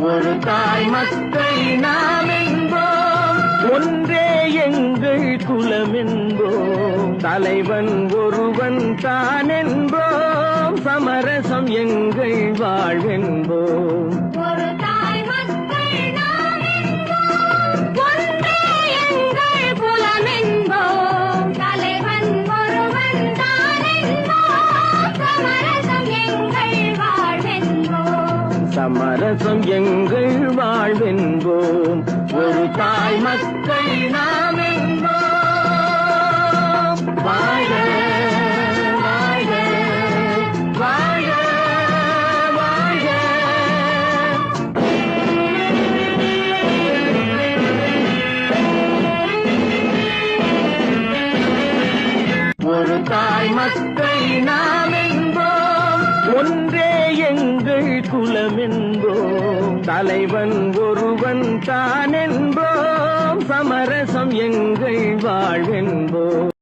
ஒரு தாய் மக்கள் நாம் என்போம். ஒன்றே எங்கள் குலம் என்போம். தலைவன் ஒருவன் தான் என்போம். சமரசம் எங்கள் வாழ்வென்போம். சமரசம் எங்கள் வாழ்வென்போம். ஒரு தாய் மக்கள் நாம் என்போம். வாழ வாழ வாழ. ஒரு தாய் மக்கள் நாம் ஒன்றே எங்கள் குலம் என்போம் தலைவன் ஒருவன் தான் என்போம் சமரசம் எங்கள் வாழ்வென்போம்